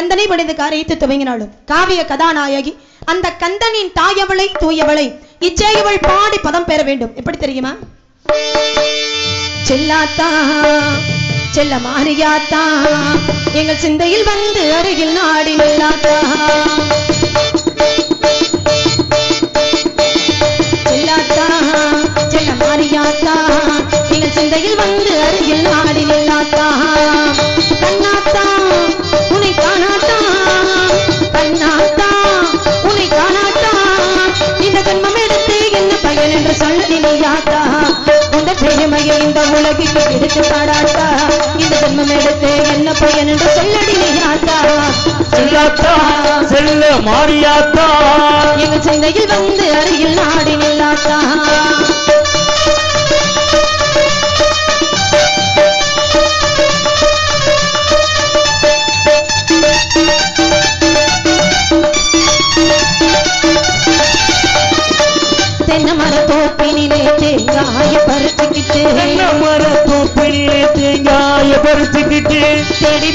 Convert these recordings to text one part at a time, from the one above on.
கந்தனை படைந்து காரியத்தை துவங்கினாலும் காவிய கதாநாயகி அந்த கந்தனின் தாயவளை தூயவளை இச்சேயவள் பாடி பதம் பெற வேண்டும். எப்படி தெரியுமா? செல்லாத்தா செல்ல மாரியாத்தா எங்கள் சிந்தையில் வந்து அருகில் நாடி நில்லாத்தா. செல்லாத்தா செல்ல மாரியாத்தா எங்கள் சிந்தையில் வந்து அருகில் நாடி நில்லாத்தா. கண்ணாத்தா உனை காண இந்த கண்மம் எடுத்து என்ன பயன் என்று சொல்ல நினையாத்தா உந்த பெருமையை இந்த உலகிற்கு எடுத்து பாடாத்தா இந்த ஜன்மம் எடுத்து என்ன பயன் என்று சொல்லடி நினையாத்தா செல்லாத்தா? செல்ல மாரியாத்தா எங்கள் சிந்தையில் வந்து அருகில் நாடி நில்லாத்தா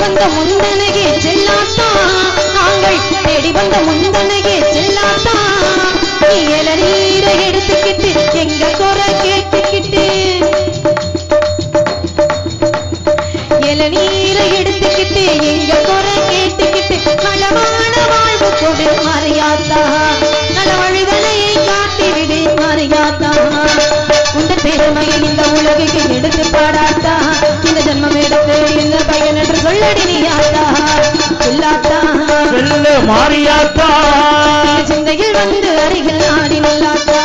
வந்த முந்தனகே செல்லாத்தா. நாங்கள் தேடி வந்த முந்தனகே செல்லாத்தா. நீ நீரை எடுத்துக்கிட்டு எங்க குறை கேட்டுக்கிட்டு. இளநீரை எடுத்துக்கிட்டு எங்க குறை கேட்டுக்கிட்டு நலமான வாழ்வு கொடு மரியாதா நல வழிதலையை காட்டி விடு மரியாதா உந்த பெருமையை இந்த உலகுக்கு எடுத்து பாடாத்தா செல்ல மாரியாத்தா சிந்தையில் வந்து அருகில் நாடி நில்லாத்தா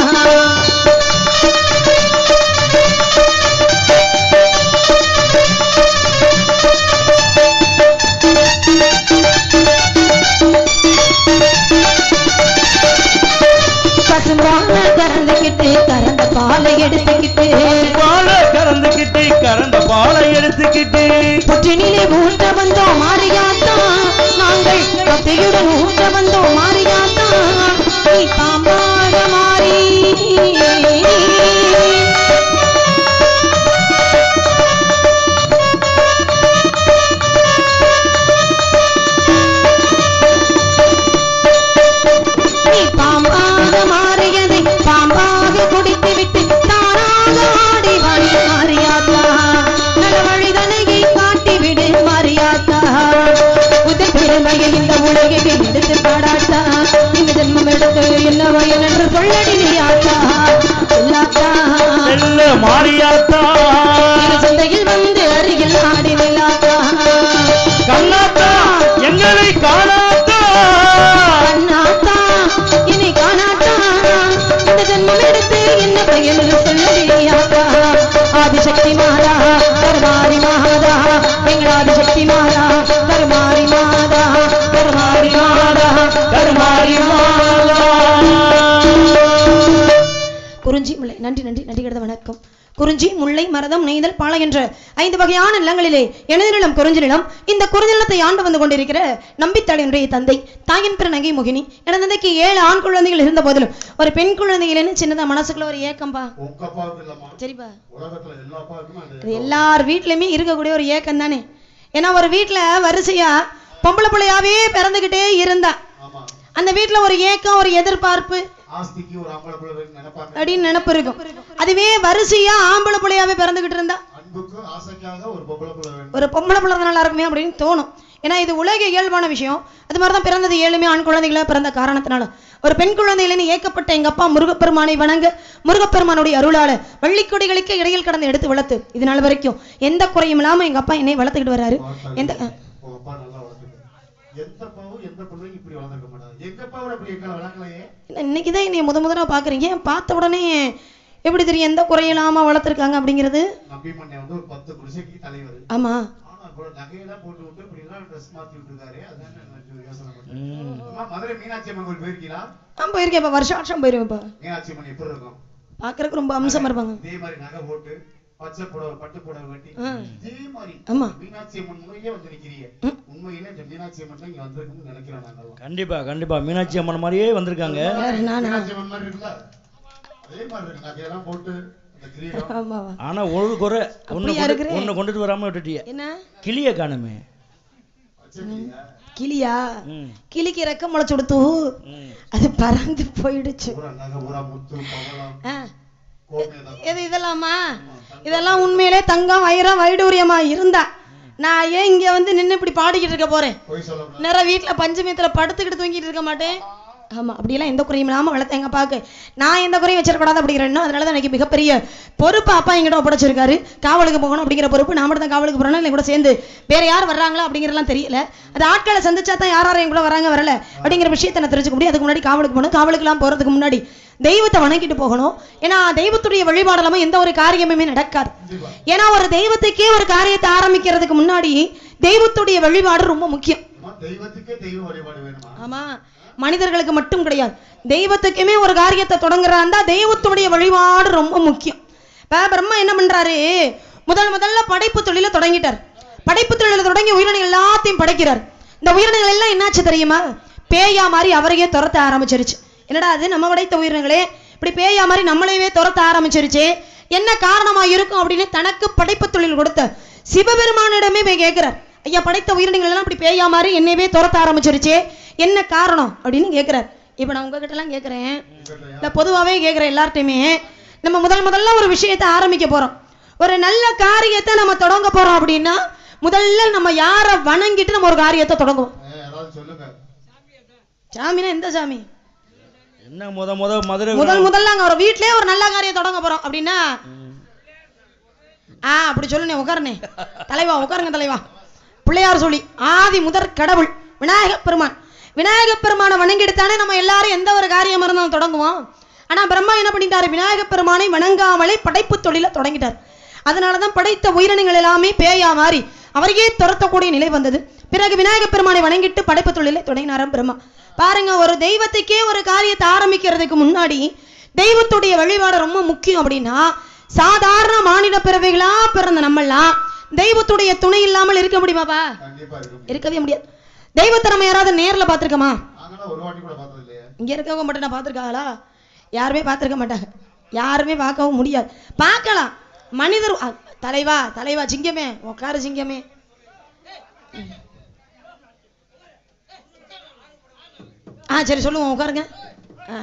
பசும்பான கறந்துக்கிட்டு கறந்த பாலை எடுத்துக்கிட்டு பாலை கறந்துக்கிட்டு கறந்த பாலை எடுத்துக்கிட்டு. புற்றினிலே ஊன்ற வந்தோம் மாறியாத்தா நாங்கள் பக்தியுடன் ஊன்ற வந்தோம் மாறியாத்தா நீ பாம்பாக மாறி. நீ மாறியதை என் சிந்தையில் வந்து அருகில் ஆடி நில்லாத்தா கண்ணாத்தா எங்களை காணாத்தா கண்ணாத்தா என்னை காணாத்தா இந்த ஜென்மம் எடுத்து என்ன பயன் சொல்லடியாத்தா ஆதிசக்தி மாதா கருமாரி மாதா. எங்கள் ஆதிசக்தி மாதா கருமாரி மாதா. கருமாரி மாதா கருமாரி மாதா. குறிஞ்சி முல்லை நன்றி நன்றி நன்றி கிடந்த வணக்கம். குறிஞ்சி முல்லை மரதம் நெய்தல் பாலை என்ற ஐந்து வகையான நிலங்களிலே எனது நிலம் குறிஞ்சி நிலம். இந்த குறிஞ்சி நிலத்தை ஆண்டு வந்து கொண்டிருக்கிற நம்பித்தாளினுடைய தந்தை தாயின் பிற நகை முகினி. எனது தந்தைக்கு ஏழு ஆண் குழந்தைகள் இருந்த போதிலும் ஒரு பெண் குழந்தைகளேன்னு சின்னதா மனசுக்குள்ள ஒரு ஏக்கம்பா. சரிப்பா. இது எல்லார் வீட்லயுமே இருக்கக்கூடிய ஒரு ஏக்கம் தானே ஏன்னா ஒரு வீட்டுல வரிசையா பொம்பளை பிள்ளையாவே பிறந்துகிட்டே இருந்தா. அந்த வீட்டுல ஒரு ஏக்கம் ஒரு எதிர்பார்ப்பு அப்படின்னு நினைப்பு இருக்கும். அதுவே வரிசையா ஆம்பளை பிள்ளையாவே பிறந்துகிட்டு இருந்தா? ஒரு பொம்பளை பிள்ளை நல்லா இருக்குமே அப்படின்னு தோணும். ஏன்னா இது உலக இயல்பான விஷயம். அது மாதிரி தான் பிறந்தது ஏழுமே ஆண் குழந்தைகளா பிறந்த காரணத்தினால. ஒரு பெண் குழந்தைகளேன்னு ஏக்கப்பட்ட எங்க அப்பா முருகப்பெருமானை வணங்க முருகப்பெருமானுடைய அருளால வள்ளிக்கொடிகளுக்கு இடையில் கடந்து எடுத்து வளர்த்து இது நாள் வரைக்கும் எந்த குறையும் இல்லாம எங்க அப்பா என்னை வளர்த்துக்கிட்டு வர்றாரு. எந்த அஹ், உங்க அப்பா நல்லா வளர்த்துக்க எந்த அப்பாவும் எந்த பிள்ளையும் இப்படி வளர்ந்துருக்க மாட்டாங்க எங்க அப்பாவோட இப்படி எங்களை வளர்க்கலையே இன்னைக்கு தான் என்னை முத முதலா பாக்குறீங்க பார்த்த உடனே எப்படி தெரியும் எந்த குறையும் இல்லாம வளர்த்துருக்காங்க அப்படிங்கிறது ஆமா போயிருக்கேன் வருஷம் வருஷம் போயிருவேன் பாக்குறதுக்கு ரொம்ப அம்சமா இருப்பாங்க. இதே மாதிரி நகை போட்டு பச்சை புடவை பட்டு புடவை கட்டி. ஆ. இதே மாதிரி ஆமா. மீனாட்சி அம்மன் முறையே வந்து நிக்கிறீங்க ம். உண்மையிலே இந்த மீனாட்சி அம்மன் தான் இங்க வந்திருக்குன்னு நினைக்கிறோம் நாங்கெல்லாம் கண்டிப்பா கண்டிப்பா. மீனாட்சி அம்மன் மாதிரியே வந்திருக்காங்க. மீனாட்சி அம்மன் மாதிரி இருக்குல்ல? அதே மாதிரி இருக்கு. நகையெல்லாம் போட்டு அந்த கிரீடம். ஆமாவா ஆனா ஒரு குறை ஒண்ணு? ஒண்ணு கொண்டுட்டு வராம விட்டுட்டிய. என்ன? கிளிய காணுமே. கிளியா? கிளிக்கு ரெக்க முளைச்சு கொடுத்து. அது பறந்து போயிடுச்சு. எது இதெல்லாமா? இதெல்லாம் உண்மையிலே தங்கம் வைரம் வைடூரியமா இருந்தா நான் ஏன் இங்க வந்து நின்னு இப்படி பாடிக்கிட்டு இருக்க போறேன்? நேரம் வீட்டுல பஞ்சமியத்துல படுத்துக்கிட்டு தூங்கிட்டு இருக்க மாட்டேன். ஆமா அப்படியெல்லாம் எந்த குறையும் இல்லாம வளர்த்த எங்க அப்பாவுக்கு. நான் எந்த குறையும் வச்சிடக்கூடாது அப்படிங்கிறேன்னா அதனாலதான் எனக்கு மிகப்பெரிய பொறுப்பு அப்பா எங்கிட்ட ஒப்படைச்சிருக்காரு. காவலுக்கு போகணும் அப்படிங்கிற பொறுப்பு நான் மட்டும் தான் காவலுக்கு போறேன் இல்லை கூட சேர்ந்து வேற யார் வர்றாங்களா அப்படிங்கிறலாம் தெரியல. அது ஆட்களை சந்திச்சா தான் யார் யார் என் கூட வராங்க வரல அப்படிங்கிற விஷயத்தை நான் தெரிஞ்சுக்க முடியும். அதுக்கு முன்னாடி காவலுக்கு போகணும். காவலுக்குலாம் போறதுக்கு முன்னாடி தெய்வத்தை வணங்கிட்டு போகணும். ஏன்னா தெய்வத்துடைய வழிபாடு இல்லாம எந்த ஒரு காரியமுமே நடக்காது. ஏன்னா ஒரு தெய்வத்துக்கே ஒரு காரியத்தை ஆரம்பிக்கிறதுக்கு முன்னாடி தெய்வத்துடைய வழிபாடு ரொம்ப முக்கியம். தெய்வத்துக்கே தெய்வ வழிபாடு வேணுமா? ஆமா. மனிதர்களுக்கு மட்டும் கிடையாது. தெய்வத்துக்குமே ஒரு காரியத்தை தொடங்குறாந்தா தெய்வத்துடைய வழிபாடு ரொம்ப முக்கியம். பிரம்மா என்ன பண்றாரு? முதல் முதல்ல படைப்பு தொழில தொடங்கிட்டார். படைப்பு தொழில தொடங்கி உயிரினங்கள் எல்லாத்தையும் படைக்கிறார். இந்த உயிரினங்கள் எல்லாம் என்னாச்சு தெரியுமா? பேயா மாதிரி அவரையே துரத்த ஆரம்பிச்சிருச்சு. என்னடா அது நம்ம படைத்த உயிரினங்களே? இப்படி பேயா மாதிரி நம்மளையவே துரத்த ஆரம்பிச்சிருச்சு. என்ன காரணமா இருக்கும் அப்படின்னு தனக்கு படைப்பு தொழில் கொடுத்த சிவபெருமானிடமே போய் கேட்கிறார். ஐயா படைத்த உயிரினங்கள் எல்லாம் இப்படி பேயா மாதிரி என்னையவே துரத்த ஆரம்பிச்சிருச்சே. என்ன காரணம் அப்படின்னு கேட்கிறார் இப்ப நான் உங்ககிட்ட எல்லாம் கேட்கிறேன் இல்ல பொதுவாவே கேட்கிறேன் எல்லார்ட்டையுமே. நம்ம முதல் முதல்ல ஒரு விஷயத்தை ஆரம்பிக்க போறோம். ஒரு நல்ல காரியத்தை நம்ம தொடங்க போறோம் அப்படின்னா முதல்ல நம்ம யாரை வணங்கிட்டு நம்ம ஒரு காரியத்தை தொடங்குவோம்? சாமினா எந்த சாமி? என்ன முத முத மதுரை முதல் முதல்ல அங்க ஒரு வீட்லயே ஒரு நல்ல காரியம் தொடங்க போறோம் அப்படின்னா. ஆ அப்படி சொல்லுனே உட்காருனே தலைவா உட்காருங்க தலைவா. பிள்ளையார் சொல்லி ஆதி முதற் கடவுள் விநாயக பெருமான். விநாயக பெருமானை வணங்கிடுத்தானே நம்ம எல்லாரும் எந்த ஒரு காரியம் இருந்தாலும் தொடங்குவோம். ஆனா பிரம்மா என்ன பண்ணிட்டாரு? விநாயக பெருமானை வணங்காமலே படைப்பு தொழில தொடங்கிட்டார். அதனாலதான் படைத்த உயிரினங்கள் எல்லாமே பேயா மாறி அவரையே துரத்தக்கூடிய நிலை வந்தது. பிறகு விநாயக பெருமானை வணங்கிட்டு படைப்பு தொழிலை தொடங்கினாராம் பிரம்மா. பாருங்க ஒரு தெய்வத்துக்கே ஒரு காரியத்தை ஆரம்பிக்கிறதுக்கு முன்னாடி தெய்வத்துடைய வழிபாடு ரொம்ப முக்கியம் அப்படின்னா சாதாரண மாநில பிறவைகளா பிறந்த நம்மளாம் தெய்வத்துடைய துணை இல்லாமல் இருக்க முடியுமாப்பா இருக்கவே முடியாது. தெய்வத்தை நம்ம யாராவது நேர்ல இல்லையே. இங்க இருக்கவங்க மட்டும் நான் பார்த்திருக்காங்களா? யாருமே பார்த்திருக்க மாட்டாங்க. யாருமே பார்க்கவும் முடியாது. பார்க்கலாம். மனிதர் தலைவா தலைவா சிங்கமே உட்காரு சிங்கமே. ஆ சரி சொல்லுவோம் உட்காருங்க. ஆ.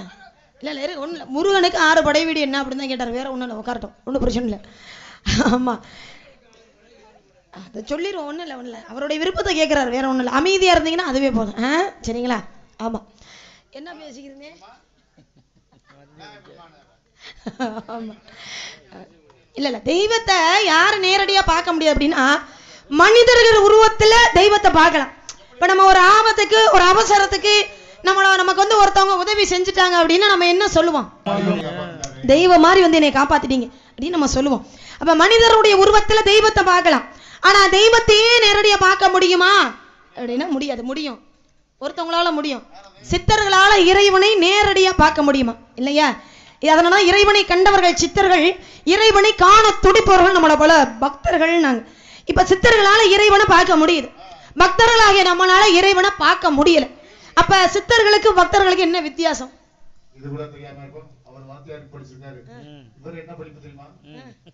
இல்லை இல்லை ஒன்றும் இல்லை. முருகனுக்கு ஆறு படை வீடு என்ன அப்படின்னு தான் கேட்டார். வேற ஒன்றும் இல்லை உட்காரட்டும். ஒன்றும் பிரச்சனை இல்லை. ஆமாம் அதை சொல்லிடுவோம் ஒன்றும் இல்லை ஒன்றும் இல்லை. அவருடைய விருப்பத்தை கேட்குறாரு வேற ஒன்றும் இல்லை. அமைதியாக இருந்தீங்கன்னா அதுவே போதும். ஆ? சரிங்களா? ஆமாம் என்ன பேசிக்கிறீங்க? இல்ல இல்ல. தெய்வத்தை யாரு நேரடியா பார்க்க முடியாது அப்படின்னா மனிதர்கள் உருவத்துல தெய்வத்தை பார்க்கலாம். இப்ப நம்ம ஒரு ஆபத்துக்கு ஒரு அவசரத்துக்கு நம்மள நமக்கு வந்து ஒருத்தவங்க உதவி செஞ்சுட்டாங்க அப்படின்னா நம்ம என்ன சொல்லுவோம்? தெய்வம் மாதிரி வந்து என்னை காப்பாத்திட்டீங்க அப்படின்னு நம்ம சொல்லுவோம். அப்ப மனிதருடைய உருவத்துல தெய்வத்தை பார்க்கலாம். ஆனா தெய்வத்தையே நேரடியா பார்க்க முடியுமா? அப்படின்னா முடியாது முடியும். ஒருத்தவங்களால முடியும். சித்தர்களால இறைவனை நேரடியா பார்க்க முடியுமா? இல்லையா? அதனால இறைவனை கண்டவர்கள் சித்தர்கள் இறைவனை காண துடிப்பவர்கள் நம்மளை போல பக்தர்கள் நாங்க. இப்ப சித்தர்களால இறைவனை பார்க்க முடியுது. பக்தர்களாகிய நம்மளால இறைவனை பார்க்க முடியல. அப்ப சித்தர்களுக்கு பக்தர்களுக்கு என்ன வித்தியாசம்? இது கூட தெரியாம இருக்கும். அவர் வாத்தியார் படிச்சிருக்காரு. இவர் என்ன படிப்பு தெரியுமா?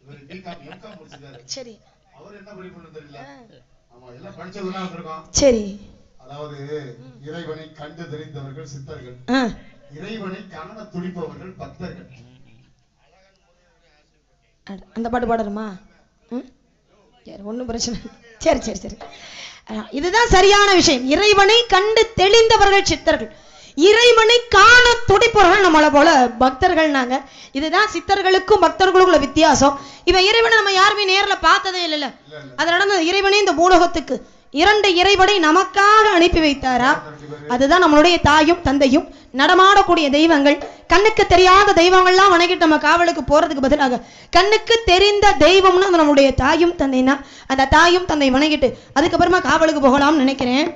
இவர் பிகாம் எம்காம் முடிச்சிருக்காரு சரி. அவர் என்ன படிப்புன்னு தெரியல. ஆமா எல்லாம் படிச்சதுலாம் வந்திருக்கோம் சரி. அதாவது இறைவனை கண்டு தெரிந்தவர்கள் சித்தர்கள். இறைவனை காண துடிப்பவர்கள் பக்தர்கள். அந்த பாட்டு பாடணுமா? சரி ஒன்றும் பிரச்சனை. சரி சரி சரி. இதுதான் சரியான விஷயம். இறைவனை கண்டு தெளிந்தவர்கள் சித்தர்கள். இறைவனை காண துடிப்பவர்கள் நம்மளை போல பக்தர்கள் நாங்க. இதுதான் சித்தர்களுக்கும் பக்தர்களுக்குள்ள உள்ள வித்தியாசம். இவன் இறைவனை நம்ம யாருமே நேர்ல பார்த்ததே இல்லைல்ல. அது அந்த இறைவனே இந்த பூலோகத்துக்கு இரண்டு இறைவனை நமக்காக அனுப்பி வைத்தாரா? அதுதான் நம்மளுடைய தாயும் தந்தையும் நடமாடக்கூடிய தெய்வங்கள். கண்ணுக்கு தெரியாத தெய்வங்கள்லாம் வணங்கிட்டு நம்ம காவலுக்கு போறதுக்கு பதிலாக கண்ணுக்கு தெரிந்த தெய்வம்னு அது நம்மளுடைய தாயும் தந்தைனா. அந்த தாயும் தந்தை வணங்கிட்டு அதுக்கப்புறமா காவலுக்கு போகலாம்னு நினைக்கிறேன்.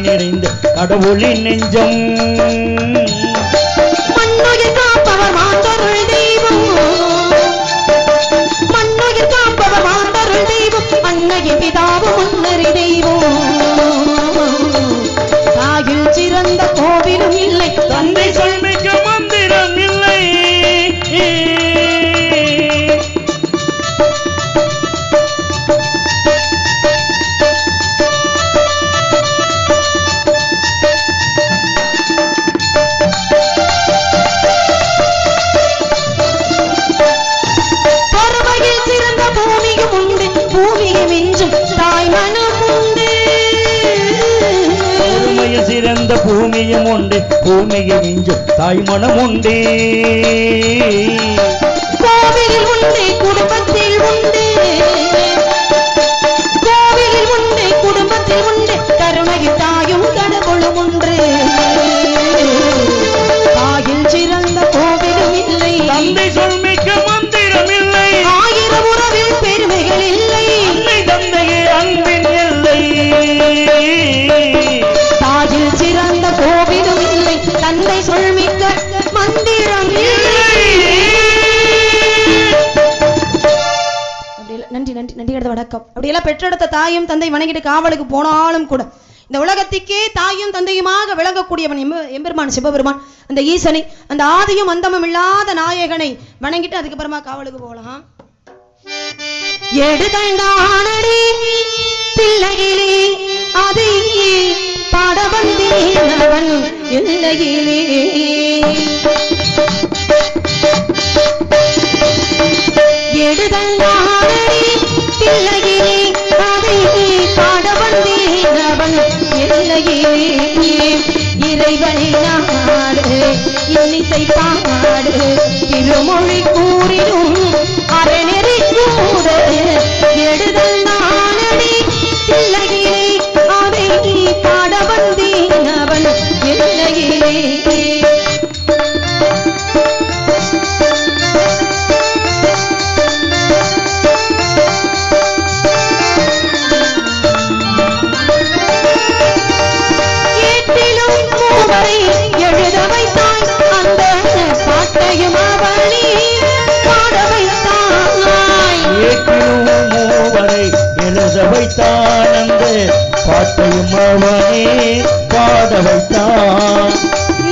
நிறைந்த கடவுளின் நெஞ்சம். பூமியும் உண்டு பூமியை மிஞ்சும் தாய் மனம் உண்டு கோவிலில் உண்டு குடும்பத்தில் உண்டு. கோவிலில் உண்டு குடும்பத்தில் உண்டு கருணையில் தாயும் கடவுளும் ஒன்று நடிகரது இல்ல- வணக்கம். அப்படியெல்லாம் பெற்றெடுத்த தாயும் தந்தை வணங்கிட்டு காவலுக்கு போனாலும் கூட இந்த உலகத்திற்கே தாயும் தந்தையுமாக விளங்கக்கூடியவன் எம்ப- எம்பெருமான் சிவபெருமான் அந்த ஈசனை அந்த ஆதியும் அந்தமும் இல்லாத நாயகனை வணங்கிட்டு அதுக்கப்புறமா காவலுக்கு போகலாம். எடுதந்தானடி பிள்ளையிலே அதை பாட வந்தேன் இல்லையிலே எடுதந்தானடி பிள்ளையிலே அதை பாட வந்தேன் இல்லையிலே இறைவனை நாடு இன்னிசை பாடு. திருமொழி கூறிடும் அறநெறி கூட எடுதல் நானடி. பிள்ளையிலே அதை பாட வந்தேன் அவன் இல்லையிலே வைத்தான் அந்த பாட்டையும் அவனே பாட வைத்தான்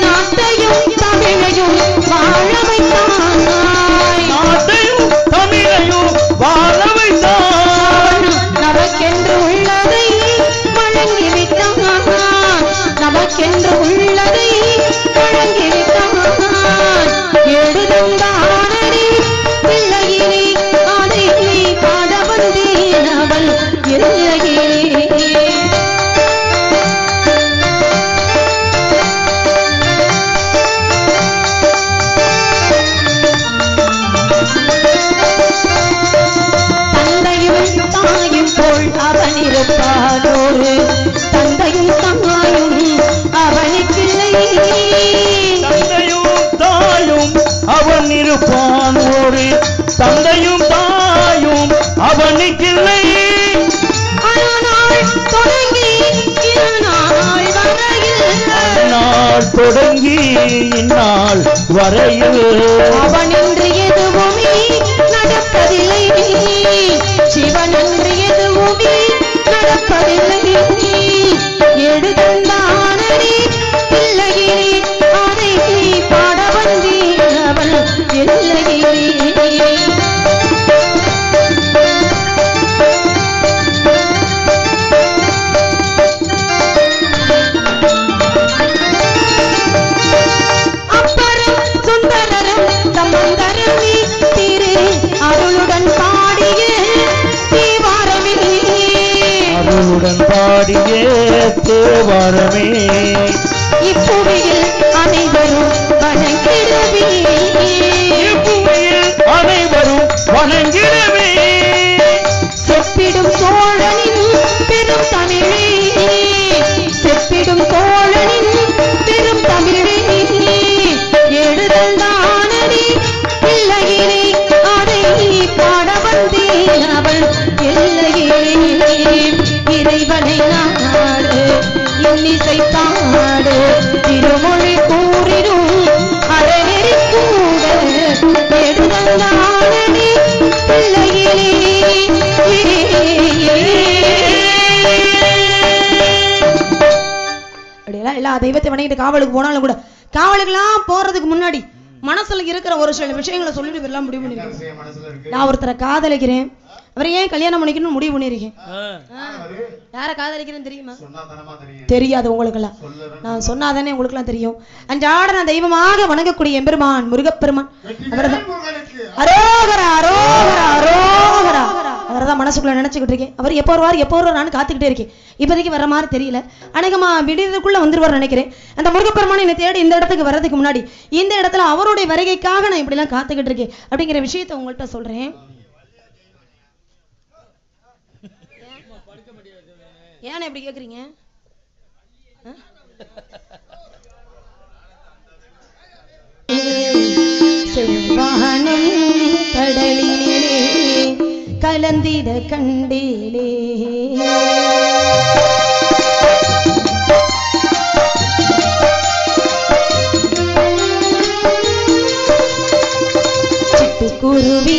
நாட்டையும் தமிழையும் வாழ வைத்தான். இருப்பான் ஒரு தந்தையும் தாயும் இருநாள் வரையில் நாள் தொடங்கி இந்நாள் வரையில் அவனின்று எதுவுமே நடப்பதில்லை. சிவனன்று எதுவுமே நடப்பதில்லை. எடுத்தானடி அருளுடன் பாடிய தேவாரமே. இப்புவியில் அனைவரும் வணங்கிடவே வணங்கிடவே செப்பிடும் தோழனின் பெரும் தமிழே. செப்பிடும் தோழனின் பெரும் தமிழே. எழுதந்தானடி பிள்ளையிலே அதை பாட வந்தேன் அவள் எல்லையிலே இறைவனை நாடு இன்னிசை பாடு திருமொழி கூறிடும் எல்லா தெய்வத்தை வணங்கிட்டு காவலுக்கு போனாலும் கூட காவலுக்கெல்லாம் போறதுக்கு முன்னாடி மனசுல இருக்கிற ஒரு சில விஷயங்களை சொல்லிட்டு எல்லாம் முடிவு பண்ணிருக்கேன் நான் ஒருத்தரை காதலிக்கிறேன். அவரை ஏன் கல்யாணம் பண்ணிக்கணும்னு முடிவு பண்ணியிருக்கேன். அவரு யாரை காதலிக்கிறேன்னு தெரியுமா? சொன்னா தானமா தெரியும். தெரியாது உங்களுக்கெல்லாம். சொல்லறேன். நான் சொன்னாதானே உங்களுக்கெல்லாம் தெரியும். அன்றாட நான் தெய்வமாக வணங்கக்கூடிய எம்பெருமான் முருகப்பெருமான். அவர்தான் முருகனுக்கு அரோகரா அரோகரா. அவரை தான் மனசுக்குள்ளே நினச்சிக்கிட்டு இருக்கேன். அவர் எப்போ வருவார் எப்போ வருவார் நான் காத்துக்கிட்டே இருக்கேன். இப்போதைக்கு வர மாதிரி தெரியல. அநேகமாக விடியதுக்குள்ள வந்துருவார் நினைக்கிறேன். அந்த முருகப்பெருமான் என்னை தேடி இந்த இடத்துக்கு வர்றதுக்கு முன்னாடி இந்த இடத்துல அவருடைய வருகைக்காக நான் இப்படிலாம் காத்துக்கிட்டு இருக்கேன். அப்படிங்கிற விஷயத்தை உங்கள்கிட்ட சொல்கிறேன் ஏன் இப்படி கேட்குறீங்க செவ்வானம் கடலில் கலந்திட கண்டேலே குருவி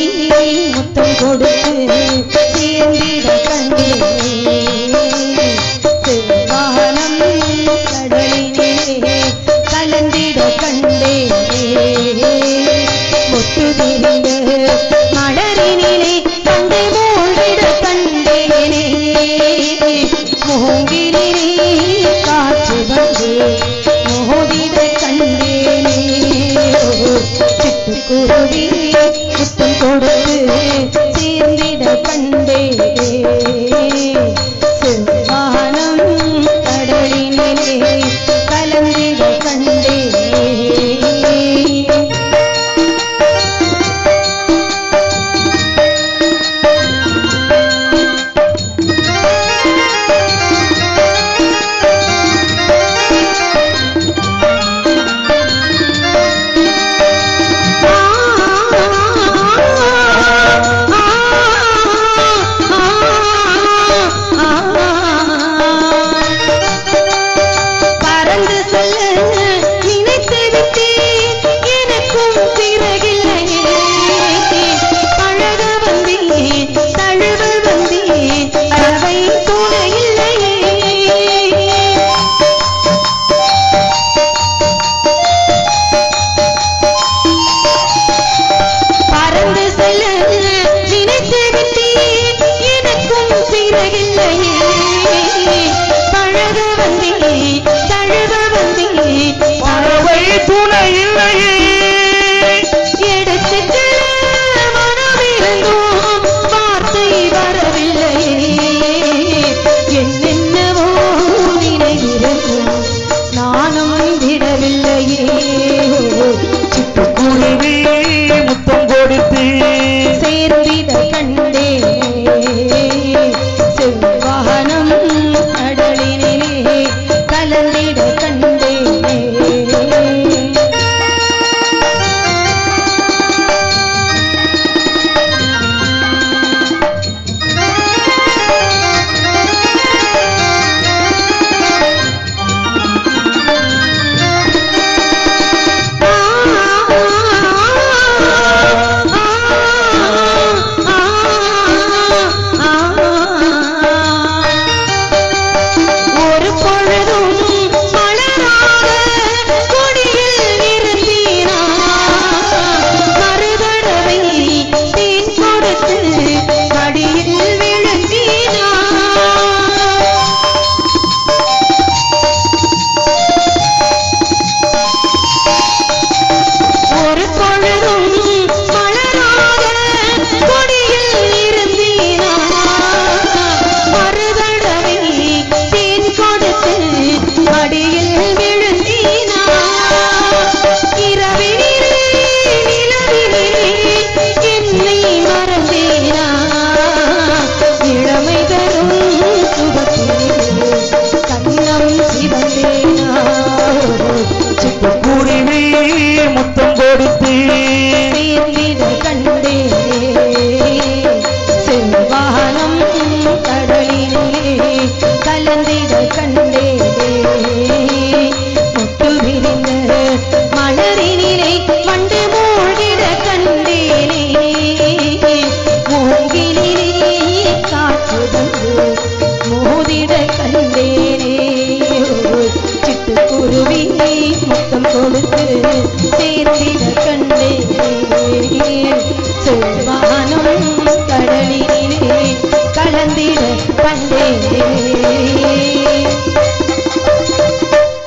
முத்தம் கொடுத்து சேர்ந்திட கண்டேலே சிட்டுக்குருவி புத்தம் கொடுத்து சேர்ந்திட கண்டே.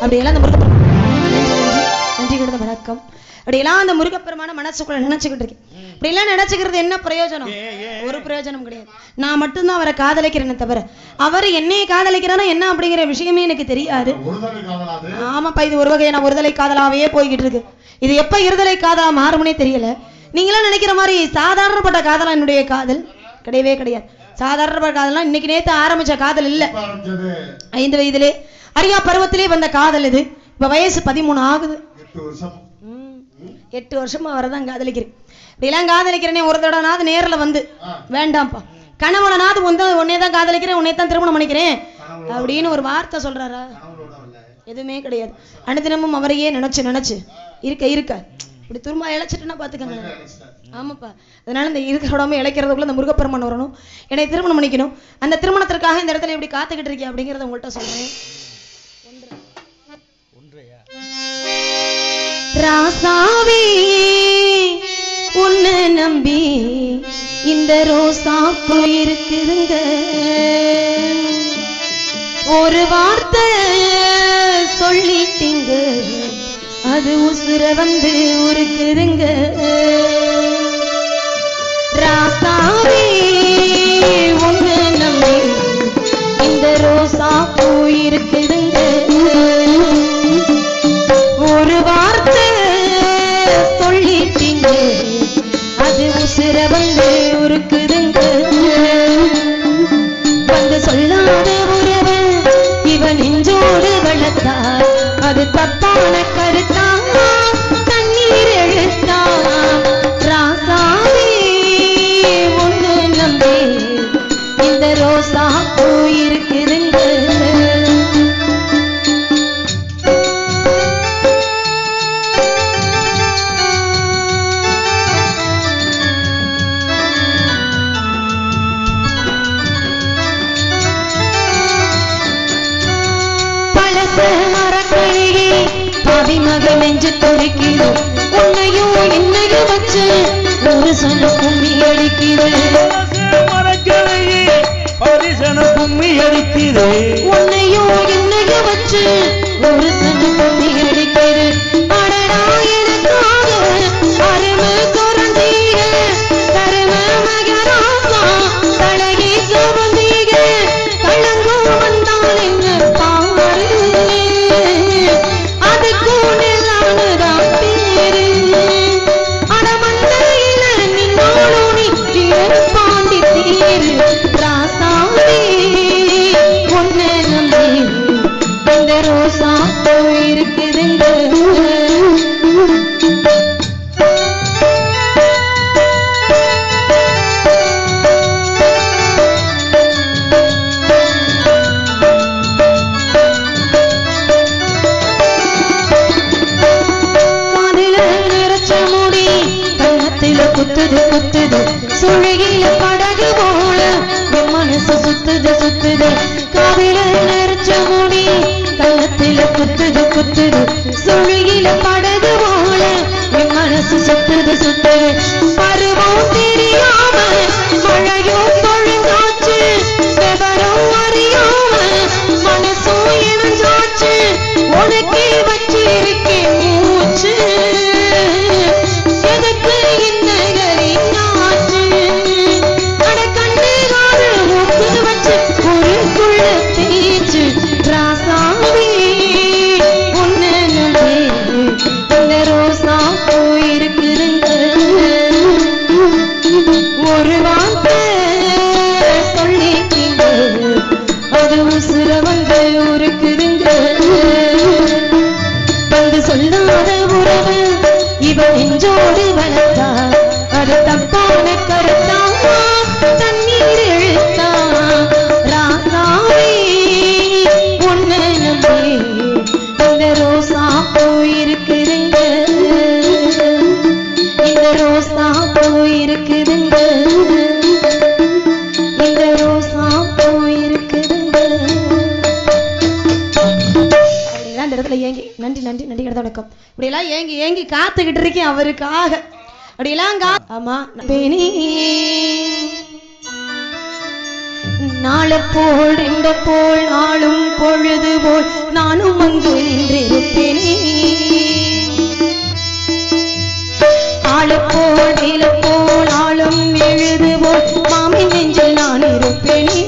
அப்படியெல்லாம் அந்த முருகப் நன்றி கிடந்த வணக்கம். அப்படியெல்லாம் அந்த முருகப்பெருமான மனசுக்குள்ள நினைச்சுக்கிட்டு இருக்கேன். இப்படியெல்லாம் நினைச்சுக்கிறது என்ன பிரயோஜனம்? ஒரு பிரயோஜனம் கிடையாது. நான் மட்டும்தான் அவரை காதலிக்கிறேனே தவிர அவர் என்னைய காதலிக்கிறாரா என்ன அப்படிங்கிற விஷயமே எனக்கு தெரியாது. ஆமாப்பா இது ஒரு வகையான ஒருதலை காதலாவே போய்கிட்டு இருக்கு. இது எப்ப இருதலை காதலா மாறும்னே தெரியல. நீங்களாம் நினைக்கிற மாதிரி சாதாரணப்பட்ட காதலா என்னுடைய காதல்? கிடையவே கிடையாது. சாதாரணப்பட்ட காதலாம் இன்னைக்கு நேத்து ஆரம்பிச்ச காதல் இல்ல. ஐந்து வயதிலே. அரியா பருவத்திலே வந்த காதல் இது. இப்ப வயசு பதிமூணு ஆகுது. எட்டு வருஷம். ம். எட்டு வருஷமா அவரைதான் காதலிக்கிறேன். இப்படிலாம் காதலிக்கிறேனே ஒரு தடவைனாவது நேர்ல வந்து. வேண்டாம்ப்பா. கணவனாவது வந்து உன்னை தான் காதலிக்கிறேன் உன்னை தான் திருமணம் பண்ணிக்கிறேன். அப்படின்னு ஒரு வார்த்தை சொல்றாரா? எதுவுமே கிடையாது. அனுதினமும் அவரையே நினைச்சு நினைச்சு. இருக்க இருக்க. இப்படி துரும்பா இழைச்சிட்டுன்னா பாத்துக்கங்க. நினைச்சிட்டேன். ஆமாப்பா. அதனால இந்த இருக்கிற உடம்பு இழைக்கிறதுக்குள்ள இந்த முருகப்பெருமான் வரணும். என்னை திருமணம் பண்ணிக்கணும். அந்த திருமணத்திற்காக இந்த இடத்துல இப்படி காத்துக்கிட்டு இருக்கேன் அப்படிங்கறத உங்கள்கிட்ட சொல்றேன். ராசாவே உன்னை நம்பி இந்த ரோசா இருக்குதுங்க ஒரு வார்த்தை சொல்லிட்டீங்க. அது உசுர வந்து உருக்குதுங்க. ராசாவே உன்னை நம்பி இந்த ரோசா பூ இருக்குதுங்க. ஒரு வார்த்தை சொல்லிட்டீங்க அது உசுர வந்து உருக்குதுங்க. வந்து சொல்லாத உறவு இவன் நெஞ்சோடு வளர்த்தார் அது தப்பான ஒரு சொன்ன கும்மி அடிக்குது மரக்கரையே பரிசன கும்மி அடிக்கிறே உன்னையும் என்னையும் வச்சு ஒரு சொன்ன கும்மி அடிக்கிறேன். அடடா எனக்கு ಸುತ್ತುವುದು ಸುತ್ತವೆ ஏங்கி காத்துக்கிட்டு இருக்கேன் அவருக்காக. அப்படியெல்லாம் கா ஆமா. போல் இந்த போல் நாளும் பொழுது போல் நானும் அங்கு நின்றிருப்பேனே. ஆளை போல் நில போல் நாளும் எழுது போல் மாமி நெஞ்சில் நான் இருப்பேனே.